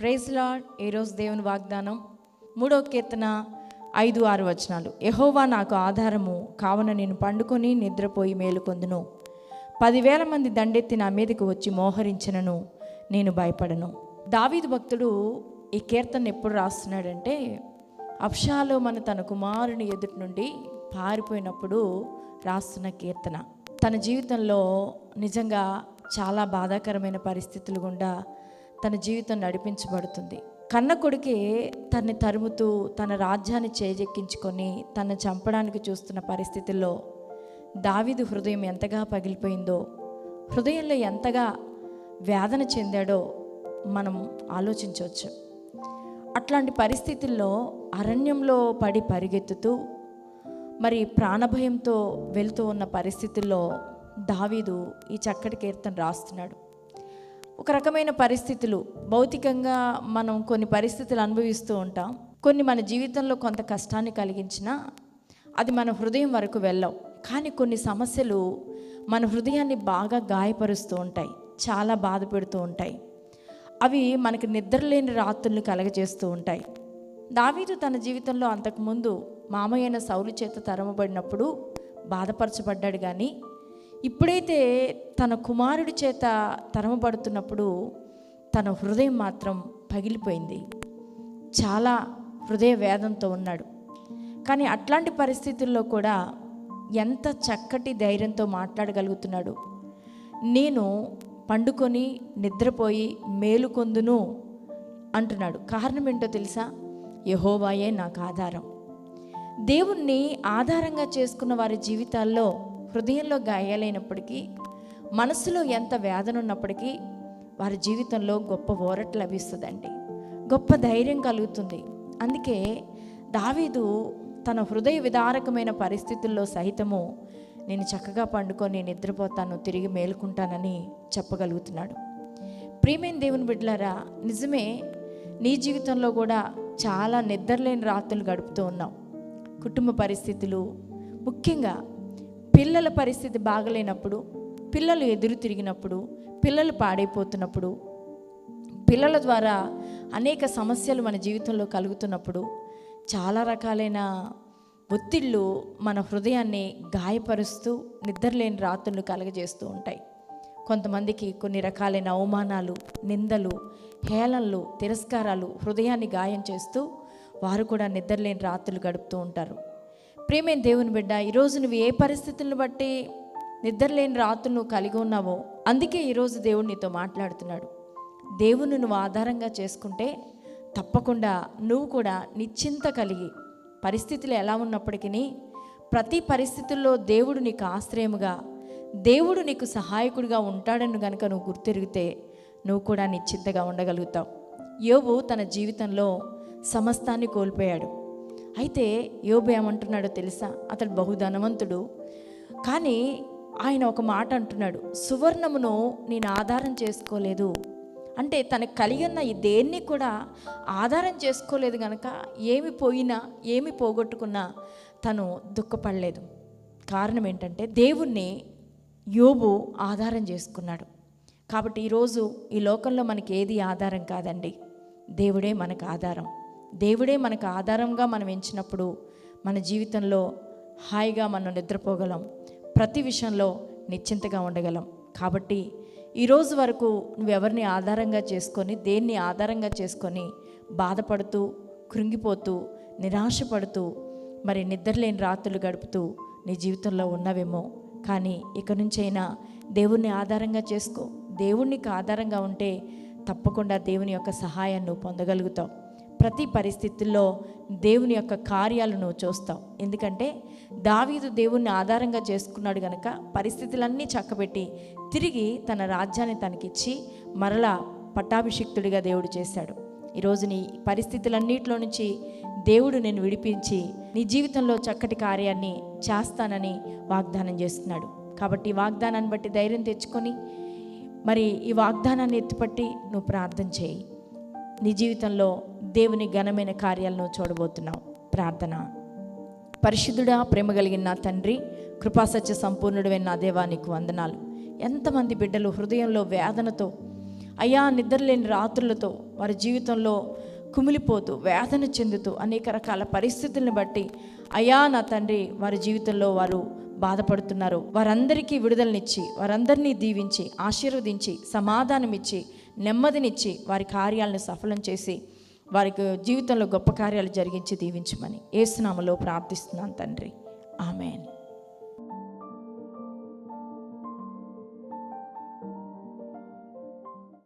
Praise lord ఈరోజు దేవుని వాగ్దానం. మూడో కీర్తన ఐదు ఆరు వచనాలు. ఎహోవా నాకు ఆధారము కావున నేను పండుకొని నిద్రపోయి మేలుకొందును. పదివేల మంది దండెత్తి నా మీదకి వచ్చి మోహరించినను నేను భయపడను. దావీదు భక్తుడు ఈ కీర్తన ఎప్పుడు రాస్తున్నాడంటే అప్షాలో మన తన కుమారుని ఎదుటి నుండి పారిపోయినప్పుడు రాస్తున్న కీర్తన. తన జీవితంలో నిజంగా చాలా బాధాకరమైన పరిస్థితులు గుండా తన జీవితం నడిపించబడుతుంది. కన్న కొడుకే తన్ని తరుముతూ తన రాజ్యాన్ని చేజెక్కించుకొని తను చంపడానికి చూస్తున్న పరిస్థితుల్లో దావీదు హృదయం ఎంతగా పగిలిపోయిందో హృదయంలో ఎంతగా వేదన చెందాడో మనం ఆలోచించవచ్చు. అట్లాంటి పరిస్థితుల్లో అరణ్యంలో పడి పరిగెత్తుతూ మరి ప్రాణభయంతో వెళ్తూ ఉన్న పరిస్థితుల్లో దావీదు ఈ చక్కటి కీర్తన రాస్తున్నాడు. ఒక రకమైన పరిస్థితులు. భౌతికంగా మనం కొన్ని పరిస్థితులు అనుభవిస్తూ ఉంటాం. కొన్ని మన జీవితంలో కొంత కష్టాన్ని కలిగించినా అది మన హృదయం వరకు వెళ్ళవు. కానీ కొన్ని సమస్యలు మన హృదయాన్ని బాగా గాయపరుస్తూ ఉంటాయి. చాలా బాధ పెడుతూ ఉంటాయి. అవి మనకి నిద్రలేని రాత్రుల్ని కలగజేస్తూ ఉంటాయి. దావీదు తన జీవితంలో అంతకుముందు మామయ్యైన సౌలు చేత తరమబడినప్పుడు బాధపరచబడ్డాడు కానీ ఇప్పుడైతే తన కుమారుడి చేత తరమబడుతున్నప్పుడు తన హృదయం మాత్రం పగిలిపోయింది. చాలా హృదయ వేదంతో ఉన్నాడు. కానీ అట్లాంటి పరిస్థితుల్లో కూడా ఎంత చక్కటి ధైర్యంతో మాట్లాడగలుగుతున్నాడు. నేను పండుకొని నిద్రపోయి మేలుకొందును అంటున్నాడు. కారణం ఏంటో తెలుసా? యహోవాయే నాకు ఆధారం. దేవుణ్ణి ఆధారంగా చేసుకున్న వారి జీవితాల్లో హృదయంలో గాయాలైనప్పటికీ మనసులో ఎంత వేదన ఉన్నప్పటికీ వారి జీవితంలో గొప్ప ఓరట లభిస్తుందండి. గొప్ప ధైర్యం కలుగుతుంది. అందుకే దావీదు తన హృదయ విదారకమైన పరిస్థితుల్లో సహితము నేను చక్కగా పండుకొని నిద్రపోతాను తిరిగి మేలుకుంటానని చెప్పగలుగుతున్నాడు. ప్రియమైన దేవుని బిడ్డలారా నిజమే నీ జీవితంలో కూడా చాలా నిద్రలేని రాత్రులు గడుపుతూ ఉన్నావు కుటుంబ పరిస్థితులు ముఖ్యంగా పిల్లల పరిస్థితి బాగలేనప్పుడు పిల్లలు ఎదురు తిరిగినప్పుడు పిల్లలు పాడైపోతున్నప్పుడు పిల్లల ద్వారా అనేక సమస్యలు మన జీవితంలో కలుగుతున్నప్పుడు చాలా రకాలైన ఒత్తిళ్ళు మన హృదయాన్ని గాయపరుస్తూ నిద్రలేని రాత్రులు కలగజేస్తూ ఉంటాయి. కొంతమందికి కొన్ని రకాలైన అవమానాలు నిందలు హేళనలు తిరస్కారాలు హృదయాన్ని గాయం చేస్తూ వారు కూడా నిద్రలేని రాత్రులు గడుపుతూ ఉంటారు. ప్రేమైన దేవుని బిడ్డ ఈరోజు నువ్వు ఏ పరిస్థితులను బట్టి నిద్రలేని రాత్రులు నువ్వు కలిగి ఉన్నావో అందుకే ఈరోజు దేవుడు నీతో మాట్లాడుతున్నాడు. దేవుని నువ్వు ఆధారంగా చేసుకుంటే తప్పకుండా నువ్వు కూడా నిశ్చింత కలిగి పరిస్థితులు ఎలా ఉన్నప్పటికీ ప్రతి పరిస్థితుల్లో దేవుడు నీకు ఆశ్రయముగా దేవుడు నీకు సహాయకుడిగా ఉంటాడని గనుక నువ్వు గుర్తిరిగితే నువ్వు కూడా నిశ్చింతగా ఉండగలుగుతావు. యోబు తన జీవితంలో సమస్తాన్ని కోల్పోయాడు. అయితే యోబు ఏమంటున్నాడో తెలుసా? అతడు బహుధనవంతుడు. కానీ ఆయన ఒక మాట అంటున్నాడు సువర్ణమును నేను ఆధారం చేసుకోలేదు. అంటే తనకు కలిగి ఉన్న ఈ దేన్ని కూడా ఆధారం చేసుకోలేదు కనుక ఏమి పోయినా ఏమి పోగొట్టుకున్నా తను దుఃఖపడలేదు. కారణం ఏంటంటే దేవుణ్ణి యోబు ఆధారం చేసుకున్నాడు. కాబట్టి ఈరోజు ఈ లోకంలో మనకి ఏది ఆధారం కాదండి? దేవుడే మనకు ఆధారం. దేవుడే మనకు ఆధారంగా మనం ఎంచినప్పుడు మన జీవితంలో హాయిగా మనం నిద్రపోగలం. ప్రతి విషయంలో నిశ్చింతగా ఉండగలం. కాబట్టి ఈరోజు వరకు నువ్వెవరిని ఆధారంగా చేసుకొని దేన్ని ఆధారంగా చేసుకొని బాధపడుతూ కృంగిపోతూ నిరాశపడుతూ మరి నిద్రలేని రాత్రులు గడుపుతూ నీ జీవితంలో ఉన్నవేమో. కానీ ఇక నుంచైనా దేవుణ్ణి ఆధారంగా చేసుకో. దేవుణ్ణికి ఆధారంగా ఉంటే తప్పకుండా దేవుని యొక్క సహాయాన్ని పొందగలుగుతావు. ప్రతి పరిస్థితుల్లో దేవుని యొక్క కార్యాలు నువ్వు చూస్తావు ఎందుకంటే దావీదు దేవుణ్ణి ఆధారంగా చేసుకున్నాడు గనక పరిస్థితులన్నీ చక్కబెట్టి తిరిగి తన రాజ్యాన్ని తనకిచ్చి మరలా పట్టాభిషిక్తుడిగా దేవుడు చేశాడు. ఈరోజు నీ పరిస్థితులన్నిటిలో నుంచి దేవుడు నేను విడిపించి నీ జీవితంలో చక్కటి కార్యాన్ని చేస్తానని వాగ్దానం చేస్తున్నాడు. కాబట్టి ఈ వాగ్దానాన్ని బట్టి ధైర్యం తెచ్చుకొని మరి ఈ వాగ్దానాన్ని ఎత్తుపట్టి నువ్వు ప్రార్థన చేయి. నీ జీవితంలో దేవుని ఘనమైన కార్యాలను చూడబోతున్నాం. ప్రార్థన. పరిశుద్ధుడా ప్రేమ కలిగిన నా తండ్రి కృపాసత్య సంపూర్ణుడైన నా దేవా నీకు వందనాలు. ఎంతమంది బిడ్డలు హృదయంలో వేదనతో అయ్యా నిద్రలేని రాత్రులతో వారి జీవితంలో కుమిలిపోతూ వేదన చెందుతూ అనేక రకాల పరిస్థితులను బట్టి అయ్యా నా తండ్రి వారి జీవితంలో వారు బాధపడుతున్నారు. వారందరికీ విడుదలనిచ్చి వారందరినీ దీవించి ఆశీర్వదించి సమాధానమిచ్చి నెమ్మదినిచ్చి వారి కార్యాలను సఫలం చేసి వారికి జీవితంలో గొప్ప కార్యాలు జరిగించి దీవించమని ఏసునామలో ప్రార్థిస్తున్నాను తండ్రి. ఆమెన్.